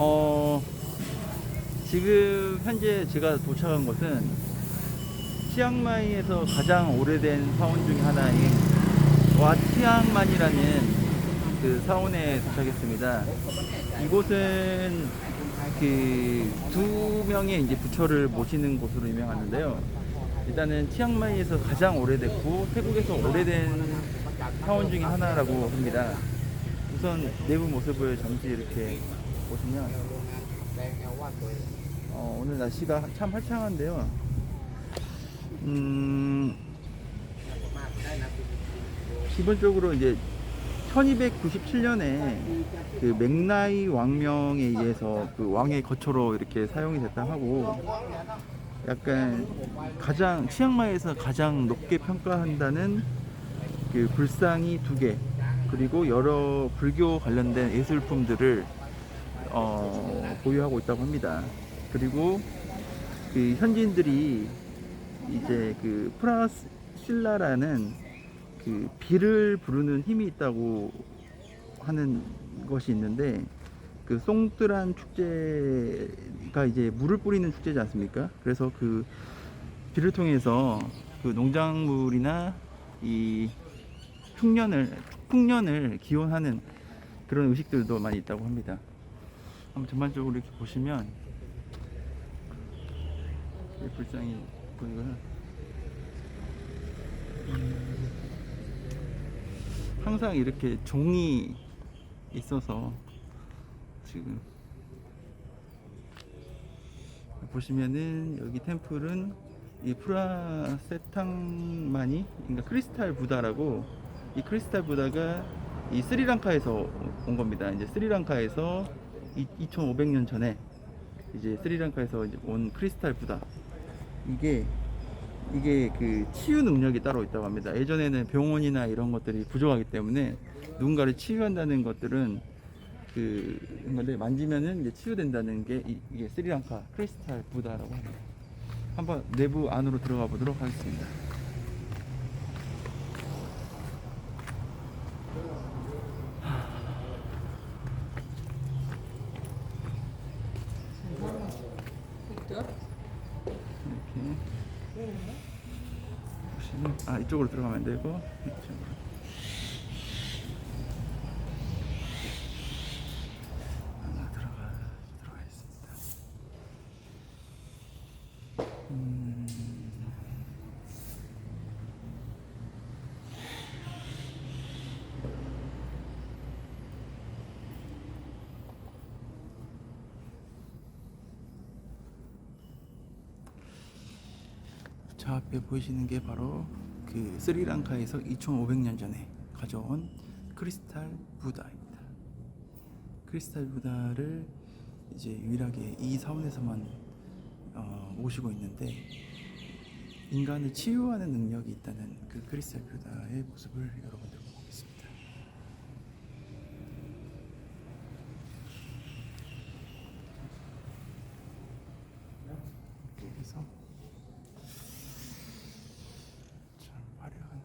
어, 지금 현재 제가 도착한 곳은 치앙마이에서 가장 오래된 사원 중에 하나인 와치앙만이라는 그 사원에 도착했습니다. 이곳은 그 두 명의 이제 부처를 모시는 곳으로 유명하는데요. 일단은 치앙마이에서 가장 오래됐고 태국에서 오래된 사원 중에 하나라고 합니다. 우선 내부 모습을 잠시 이렇게 보시면 어, 오늘 날씨가 참 화창한데요. 음, 기본적으로 이제 1297년에 그 맥나이 왕명에 의해서 그 왕의 거처로 이렇게 사용이 됐다 하고 약간 가장 치앙마이에서 가장 높게 평가한다는 그 불상이 두 개 그리고 여러 불교 관련된 예술품들을 어, 보유하고 있다고 합니다. 그리고 그 현지인들이 이제 그 프라실라라는 그 비를 부르는 힘이 있다고 하는 것이 있는데 그 송뜨란 축제가 이제 물을 뿌리는 축제지 않습니까? 그래서 그 비를 통해서 그 농작물이나 이 흉년을 풍년을 기원하는 그런 의식들도 많이 있다고 합니다. 한번 전반적으로 이렇게 보시면 이 불상이 보이고요. 음, 항상 이렇게 종이 있어서 지금 보시면은 여기 템플은 이 프라세탕마니 그러니까 크리스탈 부다라고 이 크리스탈 부다가 이 스리랑카에서 온 겁니다. 이제 스리랑카에서 2,500년 전에 이제 스리랑카에서 이제 온 크리스탈 부다 이게 이게 그 치유 능력이 따로 있다고 합니다. 예전에는 병원이나 이런 것들이 부족하기 때문에 누군가를 치유한다는 것들은 그 건데 만지면은 이제 치유된다는 게 이, 게 스리랑카 크리스탈 부다라고 합니다. 한번 내부 안으로 들어가 보도록 하겠습니다. 이렇게. 보시면 아 이쪽으로 들어가면 안 되고? 이쪽으로. 하나 들어가 들어가 있습니다. 음. 저 앞에 보이시는 게 바로 그 스리랑카에서 2,500년 전에 가져온 크리스탈 부다입니다. 크리스탈 부다를 이제 유일하게 이 사원에서만 어, 모시고 있는데 인간을 치유하는 능력이 있다는 그 크리스탈 부다의 모습을 여러분들 보겠습니다. 여기서 참 화려한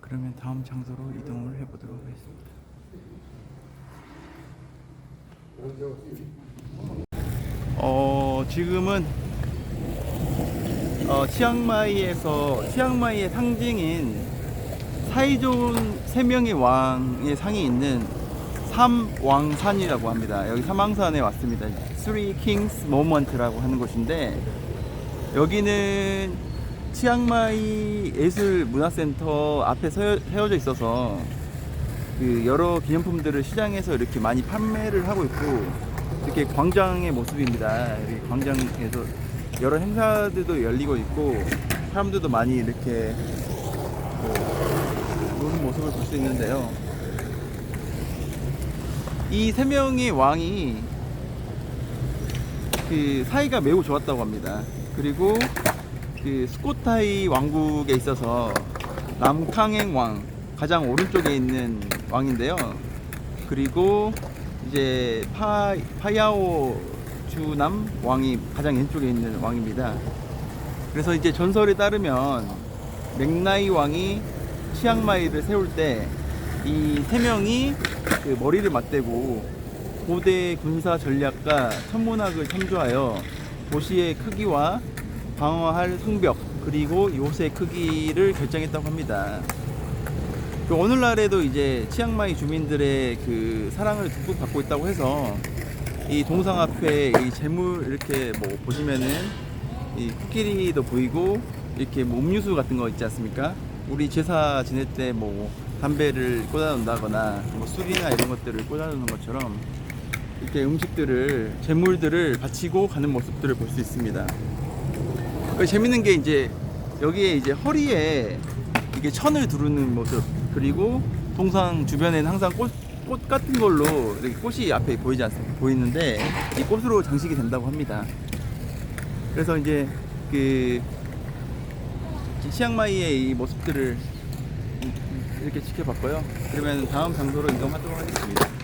그러면 다음 장소로 이동을 해보도록 하겠습니다. 어 지금은 어, 치앙마이에서 치앙마이의 상징인 사이좋은 세 명의 왕의 상이 있는 삼왕산이라고 합니다. 여기 삼왕산에 왔습니다. Three Kings Moment라고 하는 곳인데 여기는 치앙마이 예술 문화센터 앞에 서, 세워져 있어서 그 여러 기념품들을 시장에서 이렇게 많이 판매를 하고 있고 이렇게 광장의 모습입니다. 광장에서 여러 행사들도 열리고 있고 사람들도 많이 이렇게 그 노는 모습을 볼 수 있는데요. 이 세 명의 왕이 그 사이가 매우 좋았다고 합니다. 그리고 그 스코타이 왕국에 있어서 남캉행 왕 가장 오른쪽에 있는 왕인데요. 그리고 이제 파 파야오 주남 왕이 가장 왼쪽에 있는 왕입니다. 그래서 이제 전설에 따르면 맥나이 왕이 치앙마이를 세울 때 이 세 명이 그 머리를 맞대고 고대 군사 전략과 천문학을 참조하여 도시의 크기와 방어할 성벽 그리고 요새 크기를 결정했다고 합니다. 그 오늘날에도 이제 치앙마이 주민들의 그 사랑을 듬뿍 받고 있다고 해서 이 동상 앞에 이 재물 이렇게 뭐 보시면은 이 코끼리도 보이고 이렇게 뭐 음료수 같은 거 있지 않습니까? 우리 제사 지낼 때 뭐 담배를 꽂아놓는다거나 뭐 술이나 이런 것들을 꽂아놓는 것처럼 이렇게 음식들을 재물들을 바치고 가는 모습들을 볼 수 있습니다. 그 재밌는 게 이제 여기에 이제 허리에 이게 천을 두르는 모습 그리고 동상 주변에는 항상 꽃, 꽃 같은 걸로 꽃이 앞에 보이지 않습니까? 보이는데 이 꽃으로 장식이 된다고 합니다. 그래서 이제 그 치앙마이의 이 모습들을 이렇게 지켜봤고요. 그러면 다음 장소로 이동하도록 하겠습니다.